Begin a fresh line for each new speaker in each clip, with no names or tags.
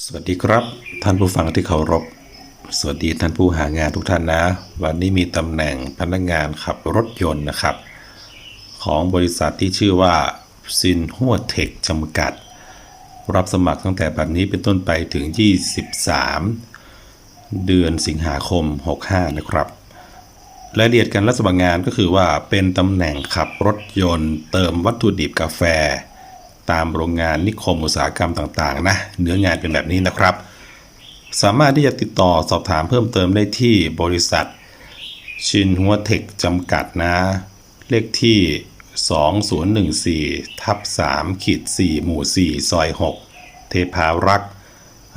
สวัสดีครับ ท่านผู้ฟังที่เคารพ สวัสดีท่านผู้หางานทุกท่านนะ วันนี้มีตำแหน่งพนักงานขับรถยนต์นะครับ ของบริษัทที่ชื่อว่าซินหัวเทคจำกัด รับสมัครตั้งแต่บัดนี้เป็นต้นไปถึง 23 เดือนสิงหาคม 65 นะครับรายละเอียดการรับสมัครงานก็คือว่าเป็นตำแหน่งขับรถยนต์ เติมวัตถุดิบกาแฟ ตามโรงงานนิคมอุตสาหกรรมต่างๆนะเนื้องานเป็นแบบนี้นะครับ สามารถที่จะติดต่อสอบถามเพิ่มเติมได้ที่บริษัทชินหัวเทคจำกัดนะ เลขที่ 2014ทับ3ขีด4หมู่ 4 ซอย 6 เทพารักษ์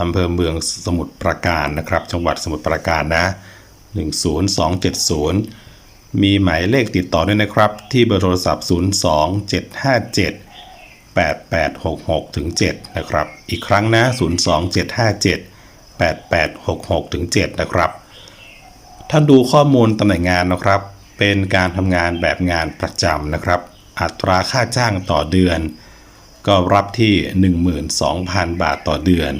อำเภอเมืองสมุทรปราการนะครับ จังหวัดสมุทรปราการนะ 10270 มีหมายเลขติดต่อด้วยนะครับ ที่เบอร์โทรศัพท์ 02757 8866ถึง7นะครับ อีกครั้งนะ 02757 8866ถึง7นะครับท่านดูข้อมูลตำแหน่งงานนะครับ เป็นการทำงานแบบงานประจำนะครับ อัตราค่าจ้างต่อเดือน ก็รับที่ 12,000 บาทต่อเดือน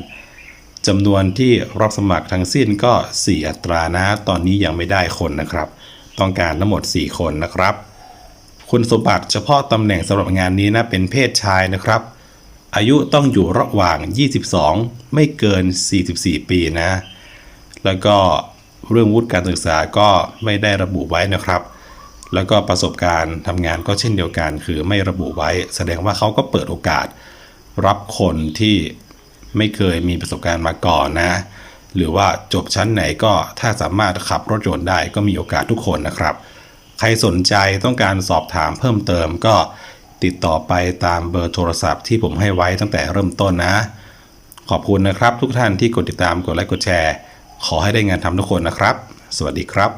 จำนวนที่รับสมัครทั้งสิ้นก็ 4 อัตรานะ ตอนนี้ยังไม่ได้คนนะครับ ต้องการทั้งหมด 4 คนนะครับ คุณสมบัติเฉพาะตำแหน่งสำหรับงานนี้นะเป็นเพศชายนะครับ อายุต้องอยู่ระหว่าง 22 ไม่เกิน 44 ปีนะ แล้วก็เรื่องวุฒิการศึกษาก็ไม่ได้ระบุไว้นะครับ แล้วก็ประสบการณ์ทำงานก็เช่นเดียวกัน คือไม่ระบุไว้ แสดงว่าเขาก็เปิดโอกาส รับคนที่ไม่เคยมีประสบการณ์มาก่อนนะหรือว่าจบชั้นไหนก็ถ้าสามารถขับรถยนต์ได้ก็มีโอกาสทุกคนนะครับ ใครสนใจต้องการสอบถามเพิ่มเติมก็ติดต่อไปตามเบอร์โทรศัพท์ที่ผมให้ไว้ตั้งแต่เริ่มต้นนะ ขอบคุณนะครับ ทุกท่านที่กดติดตามกดไลค์กดแชร์ ขอให้ได้งานทำทุกคนนะครับ สวัสดีครับ